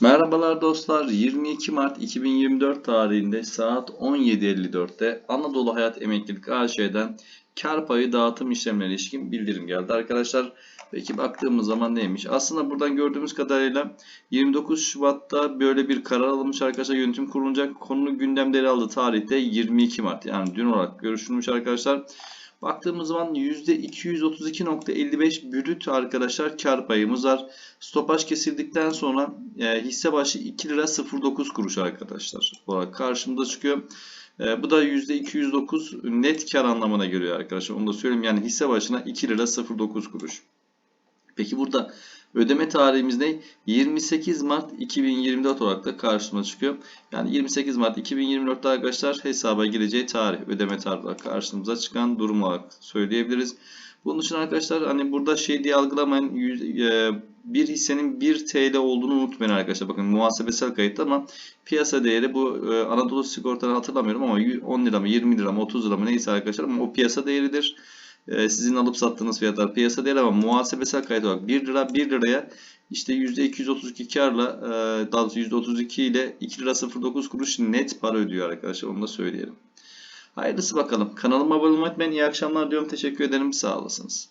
Merhabalar dostlar. 22 Mart 2024 tarihinde saat 17.54'te Anadolu Hayat Emeklilik AŞ'den kar payı dağıtım işlemlerine ilişkin bildirim geldi arkadaşlar. Peki baktığımız zaman neymiş? Aslında buradan gördüğümüz kadarıyla 29 Şubat'ta böyle bir karar alınmış arkadaşlar. Yönetim kurulacak konunun gündemde aldığı tarihte 22 Mart yani dün olarak görüşülmüş arkadaşlar. Baktığımız zaman %232.55 brüt arkadaşlar kar payımız var. Stopaj kesildikten sonra e, hisse başı 2 lira 09 kuruş arkadaşlar. Olarak karşımıza çıkıyor. E, bu da %209 net kar anlamına geliyor arkadaşlar. Onu da söyleyeyim. Yani hisse başına 2 lira 09 kuruş. Peki burada ödeme tarihimiz ne? 28 Mart 2024 olarak da karşımıza çıkıyor. Yani 28 Mart 2024'te arkadaşlar hesaba gireceği tarih, ödeme tarihi olarak karşımıza çıkan durum olarak söyleyebiliriz. Bunun için arkadaşlar hani burada şey diye algılamayın. E, Bir hissenin 1 TL olduğunu unutmayın arkadaşlar. Bakın muhasebesel kayıt ama piyasa değeri bu e, Anadolu Sigorta'nı hatırlamıyorum ama 10 lira mı 20 lira mı 30 lira mı neyse arkadaşlar ama o piyasa değeridir. E, Sizin alıp sattığınız fiyatlar piyasa değeri ama muhasebesel kayıt olarak 1 lira 1 liraya işte %232 karla e, daha doğrusu %32 ile 2 lira 09 kuruş net para ödüyor arkadaşlar onu da söyleyelim. Hayırlısı bakalım. Kanalıma abone olmayı unutmayın. İyi akşamlar diyorum. Teşekkür ederim. Sağ olasınız.